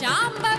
சாம்பல்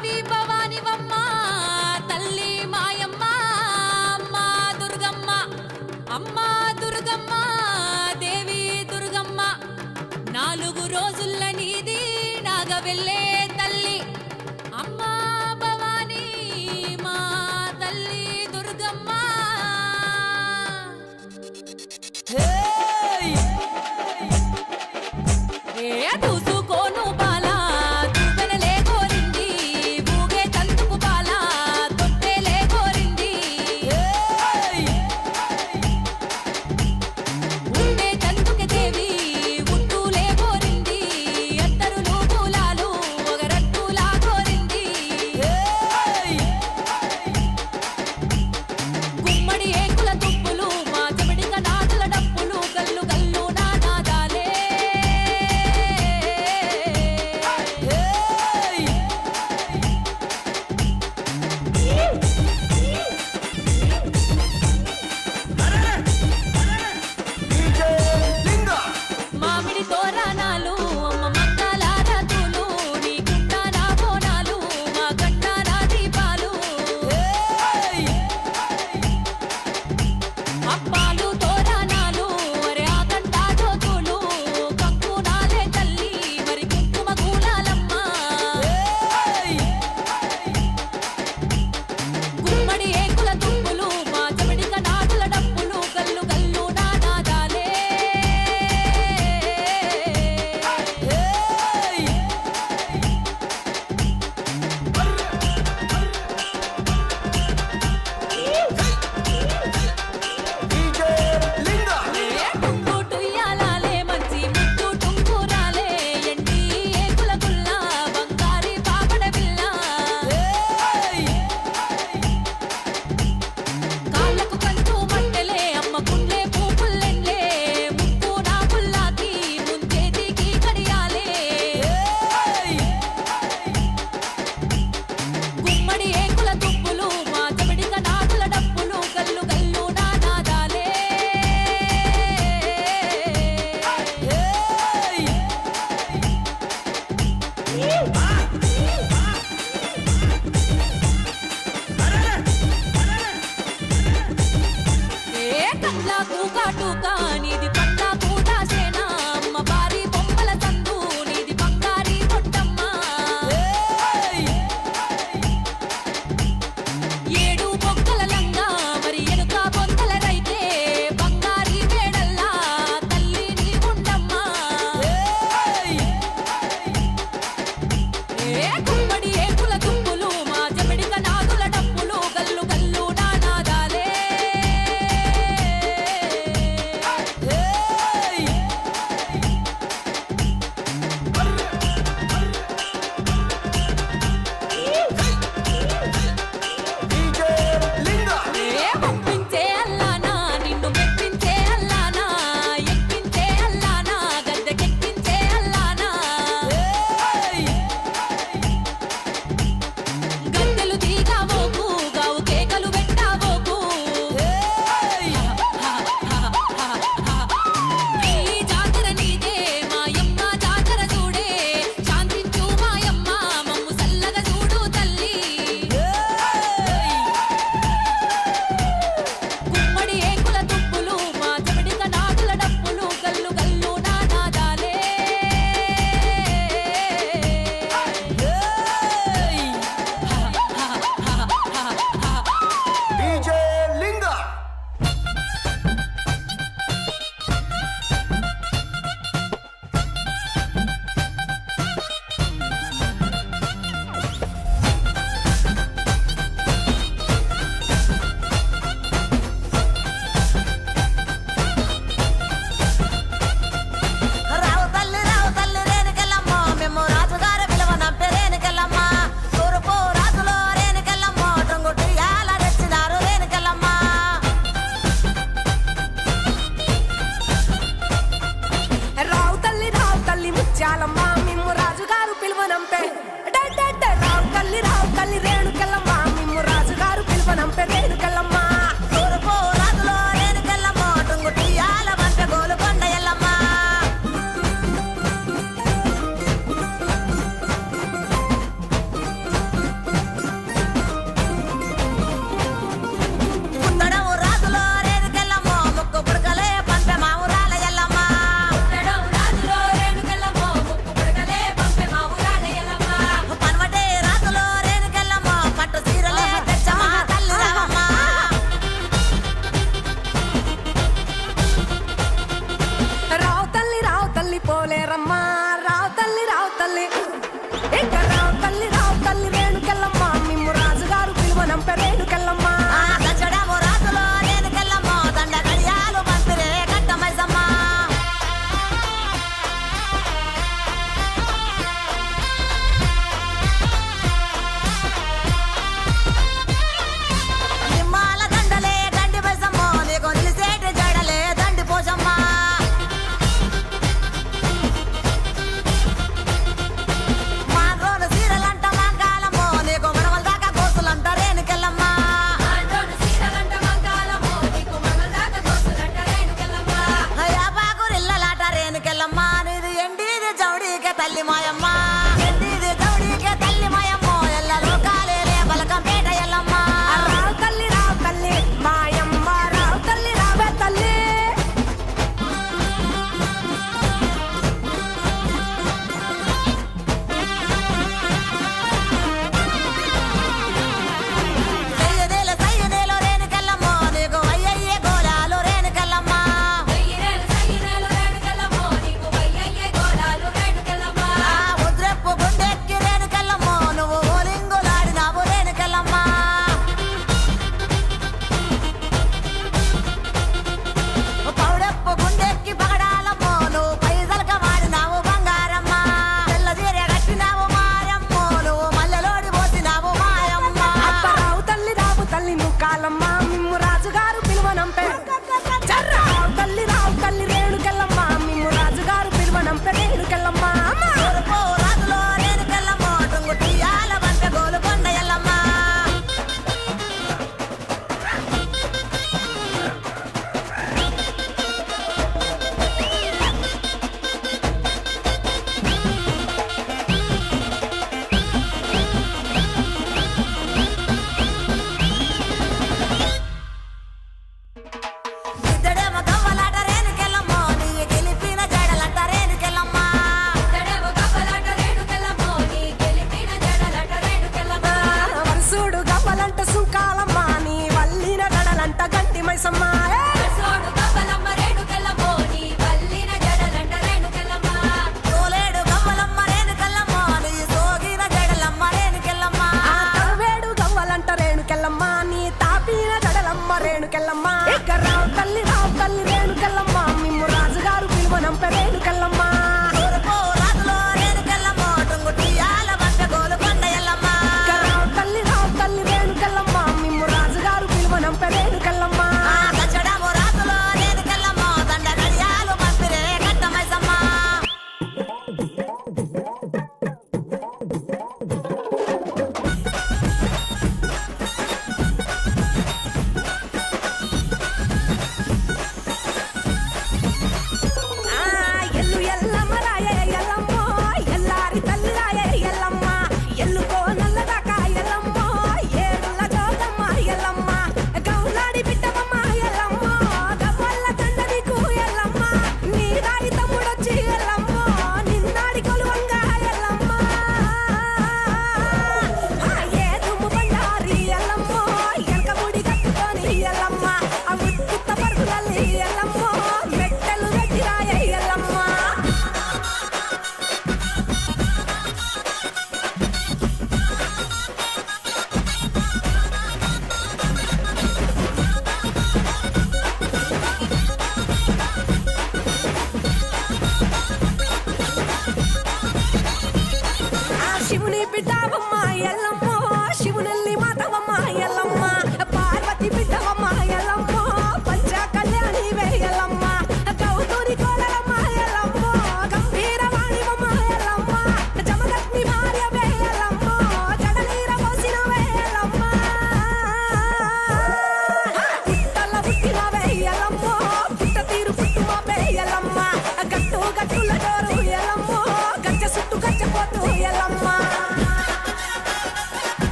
ਤਲੇ। ਇਹ ਕਰਾਂ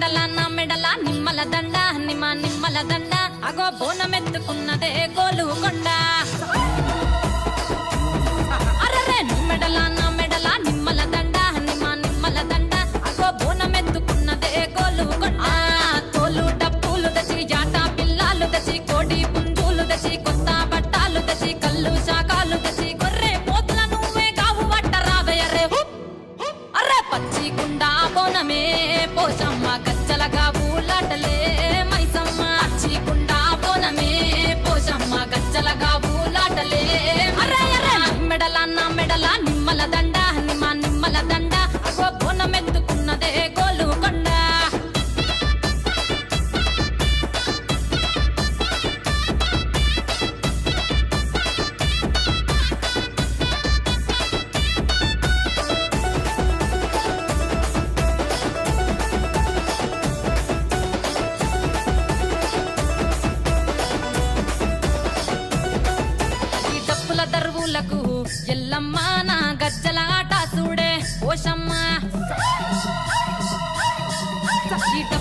మెడల నా మెడల నిమ్మల దండ నిమ్మ నిమ్మల దండ. అగో బోనమెత్తుకున్నదే గోలు కొండ. అరే మెడల నా మెడల నిమ్మల దండ అగో బోనమెత్తుకున్నదే గోలు కొండ. తోలు డప్పులు దసి జాట పిల్లలు దసి కోడి పుంజులు దసి కొత్త బట్టాలు దసి కళ్ళు శాఖాలు దసి బోనమే పోషమ్మ కచ్చలగా పూలాటలే chamar. Te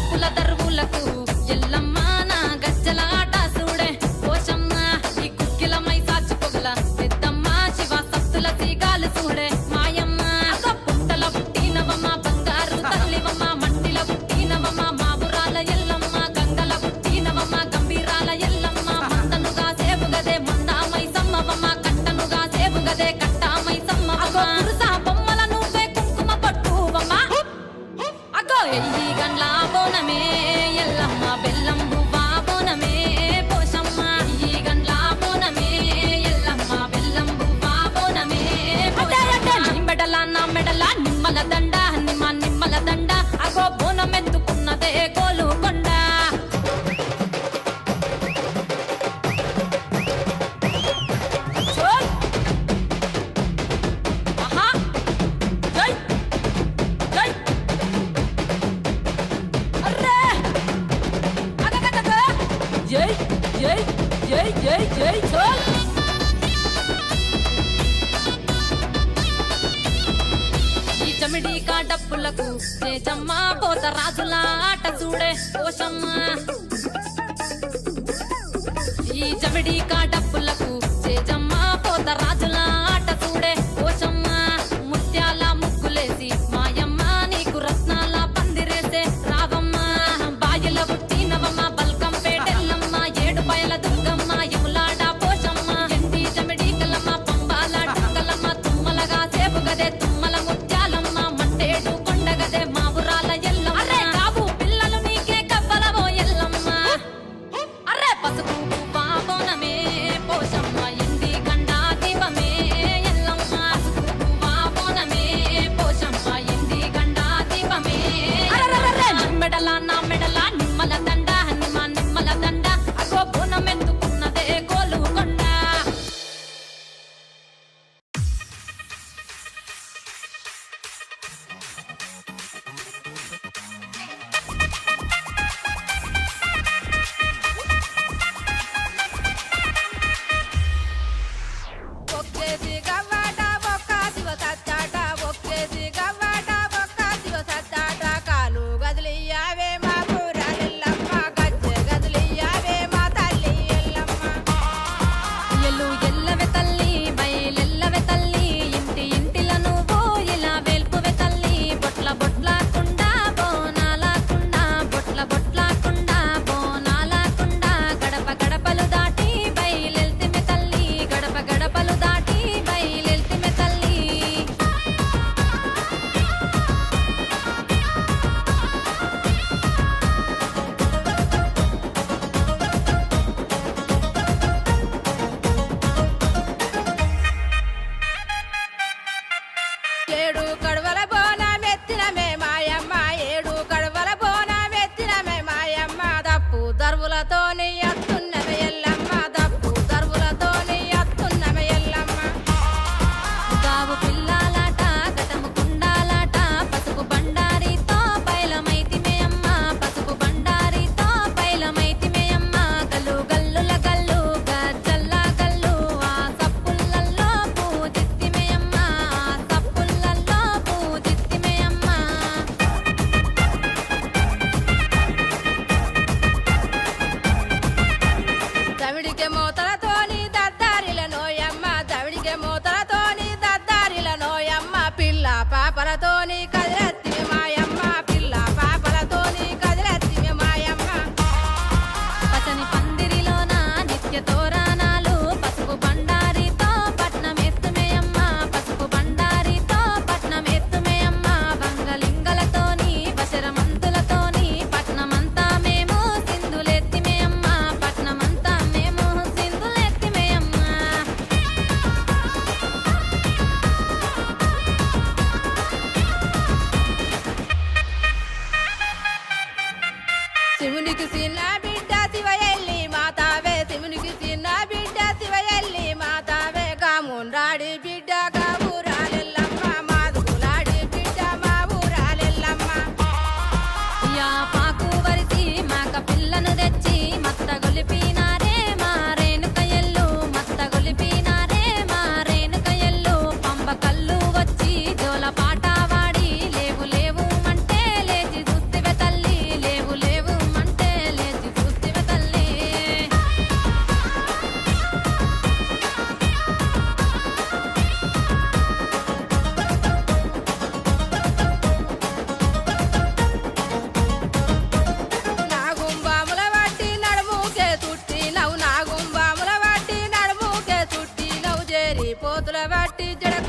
అప్పులకు తేజమ్మ పోత రాజుల ఆట చూడే కోశమ్మ ఈ జమిడి కా డప్పులకు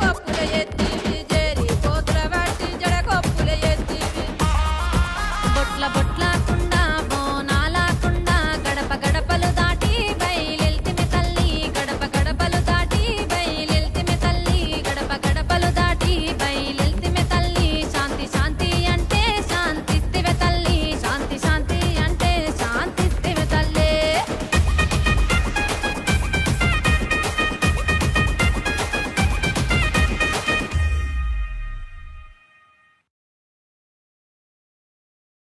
up, Kudayeti.